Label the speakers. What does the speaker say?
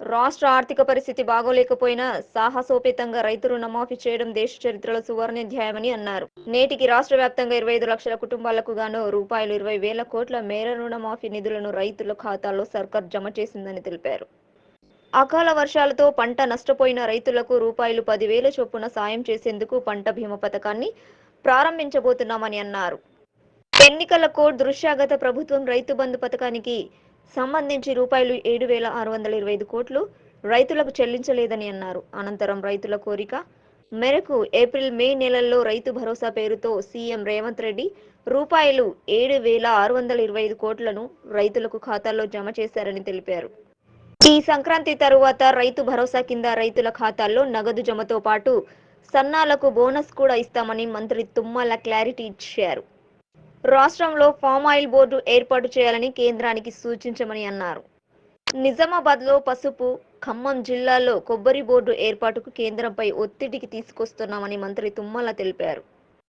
Speaker 1: రాష్ట్ర ఆర్థిక పరిస్థితి బాగోలేకపోయినా సాహసోపేతంగా రైతు రుణమాఫీ చేయడం దేశ చరిత్రలో సువర్ణాధ్యాయమని అన్నారు. నేటికి రాష్ట్ర వ్యాప్తంగా ఇరవై ఐదు లక్షల కుటుంబాలకు గాను రూపాయలు ఇరవై వేల కోట్ల మేర రుణమాఫీ నిధులను రైతుల ఖాతాల్లో సర్కార్ జమ చేసిందని తెలిపారు. అకాల వర్షాలతో పంట నష్టపోయిన రైతులకు రూపాయలు పదివేల చొప్పున సాయం చేసేందుకు పంట బీమా పథకాన్ని ప్రారంభించబోతున్నామని అన్నారు. ఎన్నికల కోడ్ దృశ్యాగత ప్రభుత్వం రైతు బంధు పథకానికి సంబంధించి రూపాయలు ఏడు వేల ఆరు వందల ఇరవై ఐదు కోట్లు రైతులకు చెల్లించలేదని అన్నారు. అనంతరం రైతుల కోరిక మేరకు ఏప్రిల్ మే నెలల్లో రైతు భరోసా పేరుతో సీఎం రేవంత్ రెడ్డి రూపాయలు ఏడు వేల ఆరు వందల ఇరవై ఐదు కోట్లను రైతులకు ఖాతాల్లో జమ చేశారని తెలిపారు. ఈ సంక్రాంతి తరువాత రైతు భరోసా కింద రైతుల ఖాతాల్లో నగదు జమతో పాటు సన్నాలకు బోనస్ కూడా ఇస్తామని మంత్రి తుమ్మల క్లారిటీ ఇచ్చారు. రాష్ట్రంలో ఫామ్ ఆయిల్ బోర్డు ఏర్పాటు చేయాలని కేంద్రానికి సూచించమని అన్నారు. నిజామాబాద్లో పసుపు ఖమ్మం జిల్లాలో కొబ్బరి బోర్డు ఏర్పాటుకు కేంద్రంపై ఒత్తిడికి తీసుకొస్తున్నామని మంత్రి తుమ్మల తెలిపారు.